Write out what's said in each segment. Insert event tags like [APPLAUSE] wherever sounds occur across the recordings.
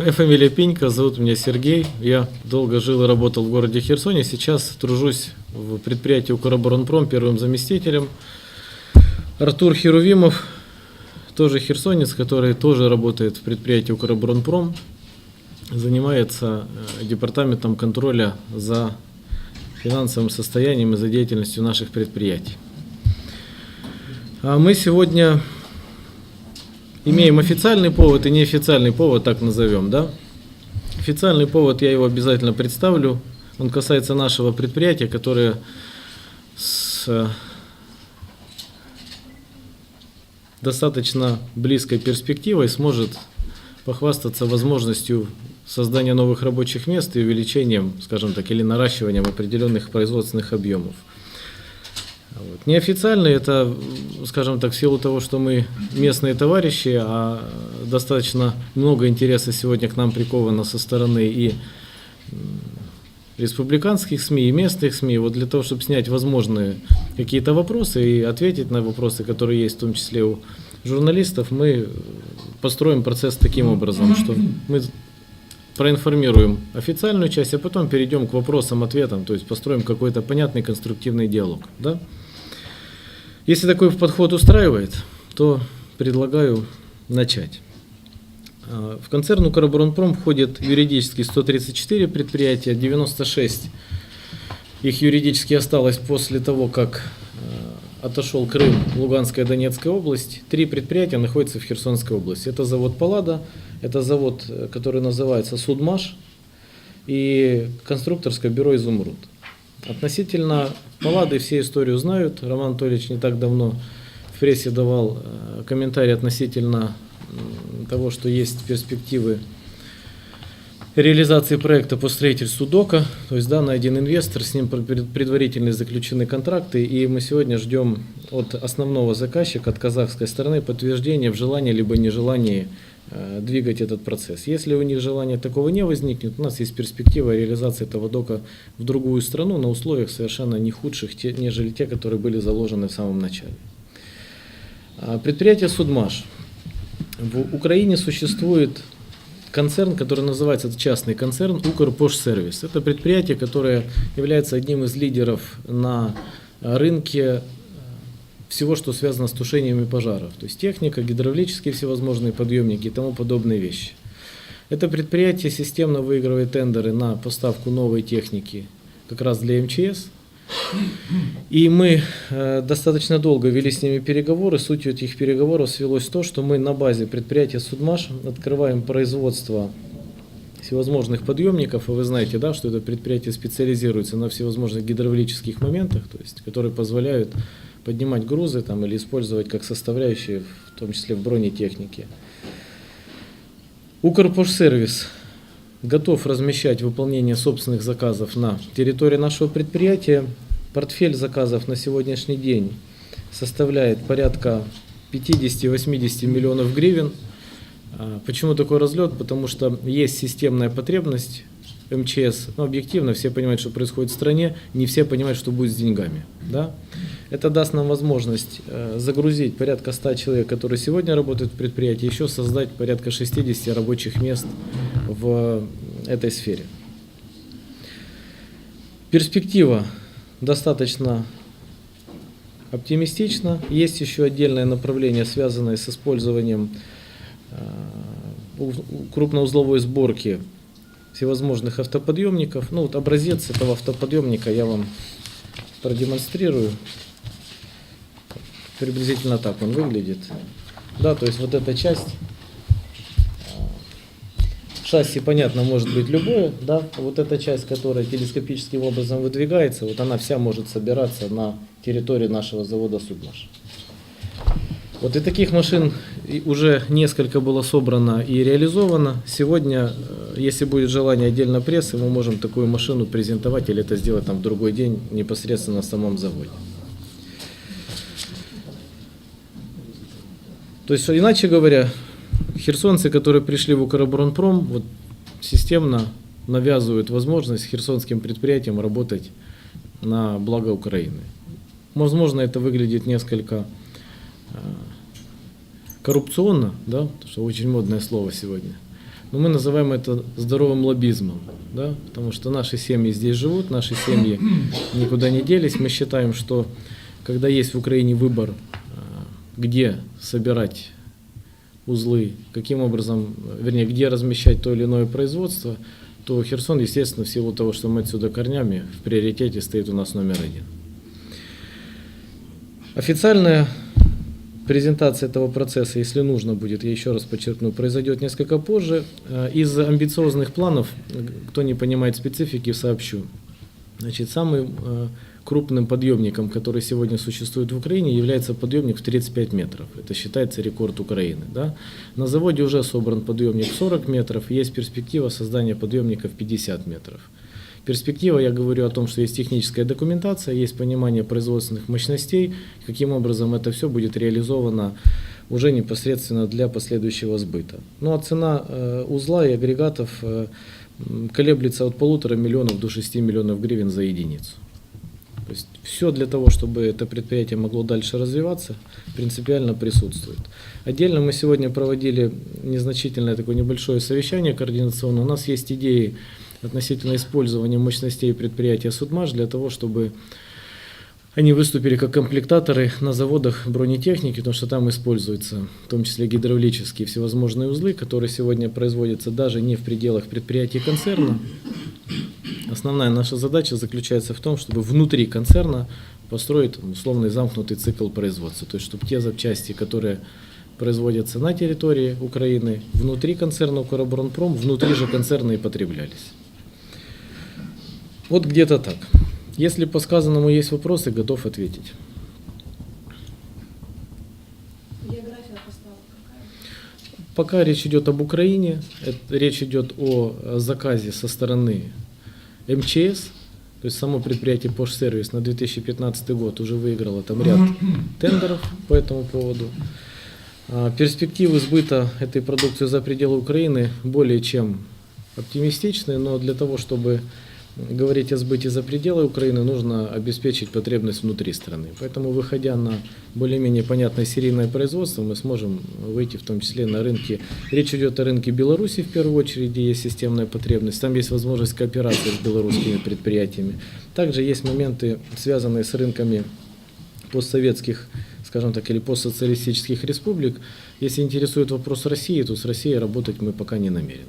Моя фамилия Пенька, зовут меня Сергей. Я долго жил и работал в городе Херсоне. Сейчас тружусь в предприятии Укроборонпром первым заместителем. Артур Херувимов, тоже херсонец, который тоже работает в предприятии Укроборонпром. Занимается э, департаментом контроля за финансовым состоянием и за деятельностью наших предприятий. А мы сегодня имеем официальный повод и неофициальный повод, так назовем, да? Официальный повод, я его обязательно представлю. Он касается нашего предприятия, которое с э, достаточно близкой перспективой сможет похвастаться возможностью создания новых рабочих мест и увеличением, скажем так, или наращиванием определенных производственных объемов. Вот. Неофициально это, скажем так, в силу того, что мы местные товарищи, а достаточно много интереса сегодня к нам приковано со стороны и республиканских СМИ, и местных СМИ, вот для того, чтобы снять возможные какие-то вопросы и ответить на вопросы, которые есть в том числе у журналистов, мы построим процесс таким образом, что мы проинформируем официальную часть, а потом перейдем к вопросам, ответам, то есть построим какой-то понятный конструктивный диалог. Да? Если такой подход устраивает, то предлагаю начать. А, в концерн «Укроборонпром» входит юридически 134 предприятия, 96 их юридически осталось после того, как а, отошел Крым, Луганская, Донецкая область. Три предприятия находятся в Херсонской области. Это завод «Паллада», это завод, э, который называется «Судмаш» и конструкторское бюро «Изумруд». Относительно Паллады все историю знают. Роман Анатольевич не так давно в прессе давал э, комментарий относительно того, что есть перспективы реализации проекта по строительству ДОКа. То есть да, найден инвестор, с ним предварительно заключены контракты, и мы сегодня ждем от основного заказчика, от казахской стороны, подтверждения в желании либо нежелании двигать этот процесс. Если у них желания такого не возникнет, у нас есть перспектива реализации этого дока в другую страну на условиях совершенно не худших, нежели те, которые были заложены в самом начале. А, предприятие Судмаш. В Украине существует концерн, который называется, частный концерн, Укрпошсервис. Это предприятие, которое является одним из лидеров на рынке всего, что связано с тушениями пожаров. То есть техника, гидравлические всевозможные подъемники и тому подобные вещи. Это предприятие системно выигрывает тендеры на поставку новой техники как раз для МЧС. И мы э, достаточно долго вели с ними переговоры. Сутью этих переговоров свелось то, что мы на базе предприятия Судмаш открываем производство всевозможных подъемников, и вы знаете, да, что это предприятие специализируется на всевозможных гидравлических моментах, то есть, которые позволяют поднимать грузы там, или использовать как составляющие, в том числе в бронетехнике. Укрпошсервис готов размещать выполнение собственных заказов на территории нашего предприятия. Портфель заказов на сегодняшний день составляет порядка 50-80 миллионов гривен. А, почему такой разлет? Потому что есть системная потребность МЧС. Ну, объективно, все понимают, что происходит в стране, не все понимают, что будет с деньгами. Да? Это даст нам возможность э, загрузить порядка 100 человек, которые сегодня работают в предприятии, еще создать порядка 60 рабочих мест в этой сфере. Перспектива достаточно оптимистична. Есть еще отдельное направление, связанное с использованием э, крупноузловой сборки всевозможных автоподъемников. Ну вот образец этого автоподъемника я вам продемонстрирую. Приблизительно так он выглядит. Да, то есть вот эта часть, а, шасси, понятно, может быть любое, да, вот эта часть, которая телескопическим образом выдвигается, вот она вся может собираться на территории нашего завода Судмаш. Вот и таких машин уже несколько было собрано и реализовано. Сегодня, э, если будет желание отдельно прессы, мы можем такую машину презентовать или это сделать там в другой день непосредственно на самом заводе. То есть, иначе говоря, херсонцы, которые пришли в Укроборонпром, вот, системно навязывают возможность херсонским предприятиям работать на благо Украины. Возможно, это выглядит несколько э, коррупционно, да, что очень модное слово сегодня. Но мы называем это здоровым лоббизмом, да? потому что наши семьи здесь живут, наши семьи [COUGHS] никуда не делись. Мы считаем, что когда есть в Украине выбор, а, где собирать узлы, каким образом, вернее, где размещать то или иное производство, то Херсон, естественно, в силу того, что мы отсюда корнями, в приоритете стоит у нас номер один. Официальная презентация этого процесса, если нужно будет, я еще раз подчеркну, произойдет несколько позже. Э, из амбициозных планов, кто не понимает специфики, сообщу. Значит, самый э, крупным подъемником, который сегодня существует в Украине, является подъемник в 35 метров. Это считается рекорд Украины. Да? На заводе уже собран подъемник 40 метров, есть перспектива создания подъемника в 50 метров. Перспектива, я говорю о том, что есть техническая документация, есть понимание производственных мощностей, каким образом это все будет реализовано уже непосредственно для последующего сбыта. Ну а цена э, узла и агрегатов э, колеблется от полутора миллионов до 6 миллионов гривен за единицу. То есть все для того, чтобы это предприятие могло дальше развиваться, принципиально присутствует. Отдельно мы сегодня проводили незначительное такое небольшое совещание координационное. У нас есть идеи относительно использования мощностей предприятия «Судмаш» для того, чтобы они выступили как комплектаторы на заводах бронетехники, потому что там используются в том числе гидравлические всевозможные узлы, которые сегодня производятся даже не в пределах предприятий концерна. Основная наша задача заключается в том, чтобы внутри концерна построить условный замкнутый цикл производства. То есть, чтобы те запчасти, которые производятся на территории Украины, внутри концерна Укроборонпром, внутри же концерна и потреблялись. Вот где-то так. Если по сказанному есть вопросы, готов ответить. Пока речь идет об Украине, это, речь идет о заказе со стороны МЧС, то есть само предприятие Пошсервис на 2015 год уже выиграло там ряд тендеров по этому поводу. А, Перспективы сбыта этой продукции за пределы Украины более чем оптимистичны, но для того, чтобы говорить о сбытии за пределы Украины, нужно обеспечить потребность внутри страны. Поэтому, выходя на более-менее понятное серийное производство, мы сможем выйти в том числе на рынки. Речь идет о рынке Беларуси в первую очередь, где есть системная потребность. Там есть возможность кооперации с белорусскими предприятиями. Также есть моменты, связанные с рынками постсоветских, скажем так, или постсоциалистических республик. Если интересует вопрос России, то с Россией работать мы пока не намерены.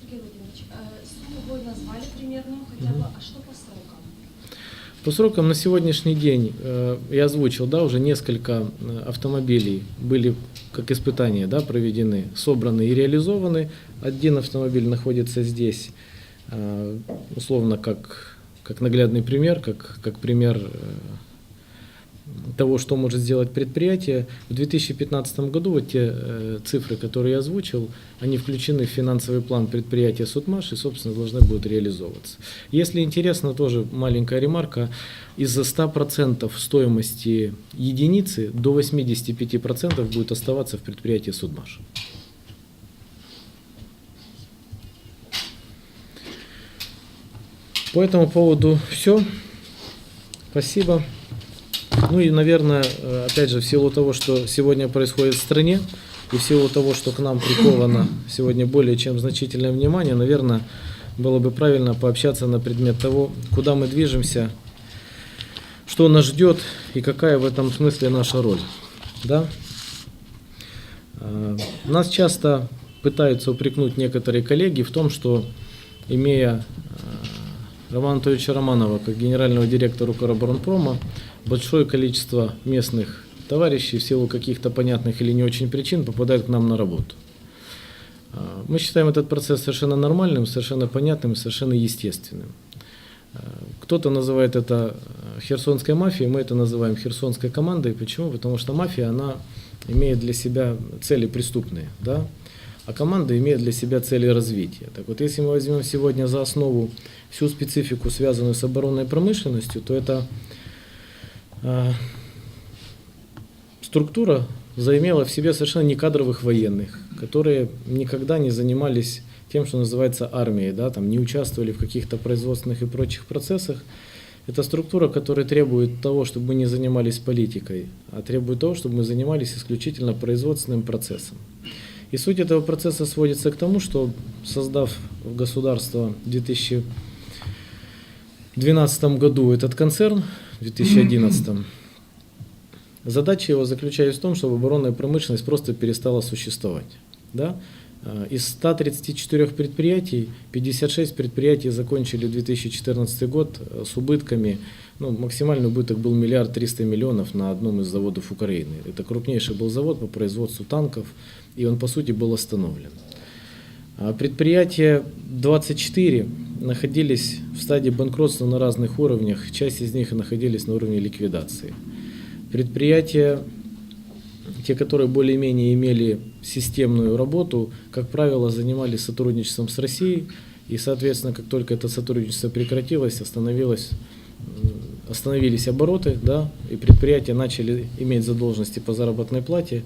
Сергей Владимирович, э, сумму вы назвали примерную хотя бы, а что по срокам? По срокам на сегодняшний день э, я озвучил, да, уже несколько э, автомобилей были как испытания, да, проведены, собраны и реализованы. Один автомобиль находится здесь, э, условно как, как наглядный пример, как, как пример того, что может сделать предприятие. В 2015 году вот те э, цифры, которые я озвучил, они включены в финансовый план предприятия Судмаш и, собственно, должны будут реализовываться. Если интересно, тоже маленькая ремарка, из-за 100% стоимости единицы до 85% будет оставаться в предприятии Судмаш. По этому поводу все. Спасибо. Ну и, наверное, э, опять же, в силу того, что сегодня происходит в стране, и в силу того, что к нам приковано сегодня более чем значительное внимание, наверное, было бы правильно пообщаться на предмет того, куда мы движемся, что нас ждет и какая в этом смысле наша роль. Да? Э, Нас часто пытаются упрекнуть некоторые коллеги в том, что имея э, Романа Анатольевича Романова как генерального директора Укроборонпрома, большое количество местных товарищей в силу каких-то понятных или не очень причин попадают к нам на работу. А, Мы считаем этот процесс совершенно нормальным, совершенно понятным совершенно естественным. А, Кто-то называет это э, херсонской мафией, мы это называем херсонской командой. Почему? Потому что мафия, она имеет для себя цели преступные, да? а команда имеет для себя цели развития. Так вот, если мы возьмем сегодня за основу всю специфику, связанную с оборонной промышленностью, то это а, структура заимела в себе совершенно не кадровых военных, которые никогда не занимались тем, что называется армией, да, там не участвовали в каких-то производственных и прочих процессах. Это структура, которая требует того, чтобы мы не занимались политикой, а требует того, чтобы мы занимались исключительно производственным процессом. И суть этого процесса сводится к тому, что создав государство в 2012 году этот концерн, в 2011, задача его заключается в том, чтобы оборонная промышленность просто перестала существовать. Да? А, Из 134 предприятий 56 предприятий закончили 2014 год э, с убытками. Ну, максимальный убыток был миллиард триста миллионов на одном из заводов Украины. Это крупнейший был завод по производству танков, и он по сути был остановлен. А Предприятия 24 находились в стадии банкротства на разных уровнях, часть из них находились на уровне ликвидации. Предприятия, те, которые более-менее имели системную работу, как правило, занимались сотрудничеством с Россией, и, соответственно, как только это сотрудничество прекратилось, остановилось, остановились обороты, да, и предприятия начали иметь задолженности по заработной плате.